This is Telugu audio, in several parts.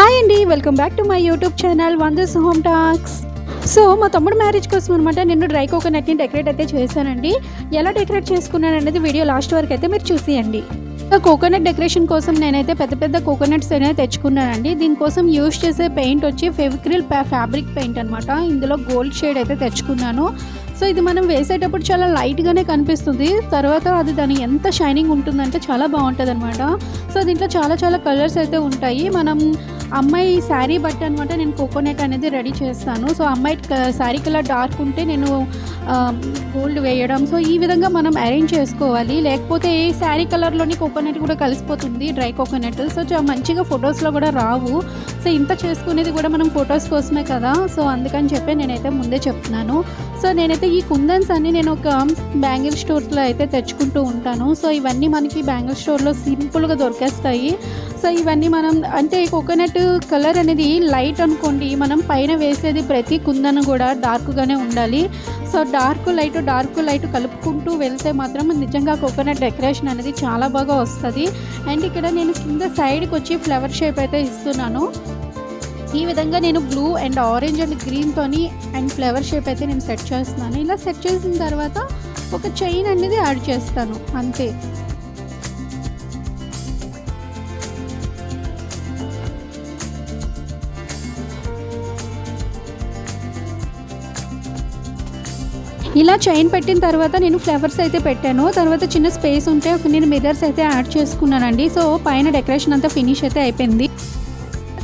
హాయ్ అండి welcome back to my YouTube channel Vandas home talks. So మా తమ్ముడు మ్యారేజ్ కోసం అనమాట నేను డ్రై కోకోనట్ని డెకరేట్ అయితే చేశానండి. ఎలా డెకరేట్ చేసుకున్నాను అనేది వీడియో లాస్ట్ వరకు అయితే మీరు చూసేయండి. కోకోనట్ డెకరేషన్ కోసం నేనైతే పెద్ద పెద్ద కోకోనట్స్ అనేది తెచ్చుకున్నానండి. దీనికోసం యూజ్ చేసే పెయింట్ వచ్చి ఫెవిక్రిల్ ఫ్యాబ్రిక్ పెయింట్ అనమాట ఇందులో గోల్డ్ షేడ్ అయితే తెచ్చుకున్నాను. సో ఇది మనం వేసేటప్పుడు చాలా లైట్గానే కనిపిస్తుంది. తర్వాత అది దాని ఎంత షైనింగ్ ఉంటుందంటే చాలా బాగుంటుంది అనమాట సో దీంట్లో చాలా చాలా కలర్స్ అయితే ఉంటాయి. మనం అమ్మాయి శారీ బట్టి అనమాట నేను కోకోనట్ అనేది రెడీ చేస్తాను. సో అమ్మాయి శారీ కలర్ డార్క్ ఉంటే నేను గోల్డ్ వేయడం. సో ఈ విధంగా మనం అరేంజ్ చేసుకోవాలి. లేకపోతే ఈ శారీ కలర్లోని కోకోనట్ కూడా కలిసిపోతుంది డ్రై కోకోనట్ సో చాలా మంచిగా ఫొటోస్లో కూడా రావు. సో ఇంత చేసుకునేది కూడా మనం ఫొటోస్ కోసమే కదా. సో అందుకని చెప్పి నేనైతే ముందే చెప్తున్నాను. సో నేనైతే ఈ కుందన్స్ అన్ని నేను ఒక బ్యాంగిల్ స్టోర్స్లో అయితే తెచ్చుకుంటూ ఉంటాను. సో ఇవన్నీ మనకి బ్యాంగిల్ స్టోర్లో సింపుల్గా దొరికేస్తాయి. సో ఇవన్నీ మనం అంటే కోకోనట్ కలర్ అనేది లైట్ అనుకోండి మనం పైన వేసేది ప్రతి కుందన కూడా డార్క్గానే ఉండాలి. So dark light dark light కలుపుకుంటూ వెళ్తే మాత్రం నిజంగా కోకోనట్ డెకరేషన్ అనేది చాలా బాగా వస్తుంది. అండ్ ఇక్కడ నేను కింద సైడ్కి వచ్చి ఫ్లవర్ షేప్ అయితే ఇస్తున్నాను. ఈ విధంగా నేను బ్లూ అండ్ ఆరెంజ్ అండ్ గ్రీన్తోని అండ్ ఫ్లవర్ షేప్ అయితే నేను సెట్ చేస్తున్నాను. ఇలా సెట్ చేసిన తర్వాత ఒక చైన్ అనేది యాడ్ చేస్తాను అంతే. ఇలా చైన్ పెట్టిన తర్వాత నేను ఫ్లవర్స్ అయితే పెట్టాను. తర్వాత చిన్న స్పేస్ ఉంటే ఒక నేను మిర్రర్స్ అయితే యాడ్ చేసుకున్నానండి. సో పైన డెకరేషన్ అంతా ఫినిష్ అయితే అయిపోయింది.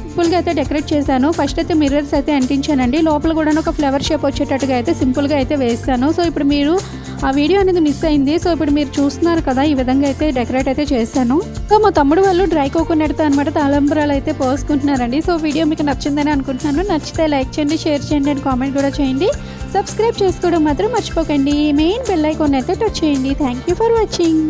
సింపుల్గా అయితే డెకరేట్ చేశాను. ఫస్ట్ అయితే మిర్రర్స్ అయితే అంటించానండి. లోపల కూడా ఒక ఫ్లవర్ షేప్ వచ్చేటట్టుగా అయితే సింపుల్గా అయితే వేస్తాను సో ఇప్పుడు మీరు ఆ వీడియో అనేది మిస్ అయింది. సో ఇప్పుడు మీరు చూస్తున్నారు కదా ఈ విధంగా అయితే డెకరేట్ అయితే చేశాను. సో మా తమ్ముడు వాళ్ళు డ్రై కోకోనట్తో అనమాట తాళంబరాలు అయితే పోసుకుంటున్నారండి. సో వీడియో మీకు నచ్చిందని అనుకుంటున్నాను. నచ్చితే లైక్ చేయండి షేర్ చేయండి అండ్ కామెంట్ కూడా చేయండి. సబ్స్క్రైబ్ చేసుకోవడం మాత్రం మర్చిపోకండి. మెయిన్ బెల్ ఐకాన్ అయితే టచ్ చేయండి. Thank you for watching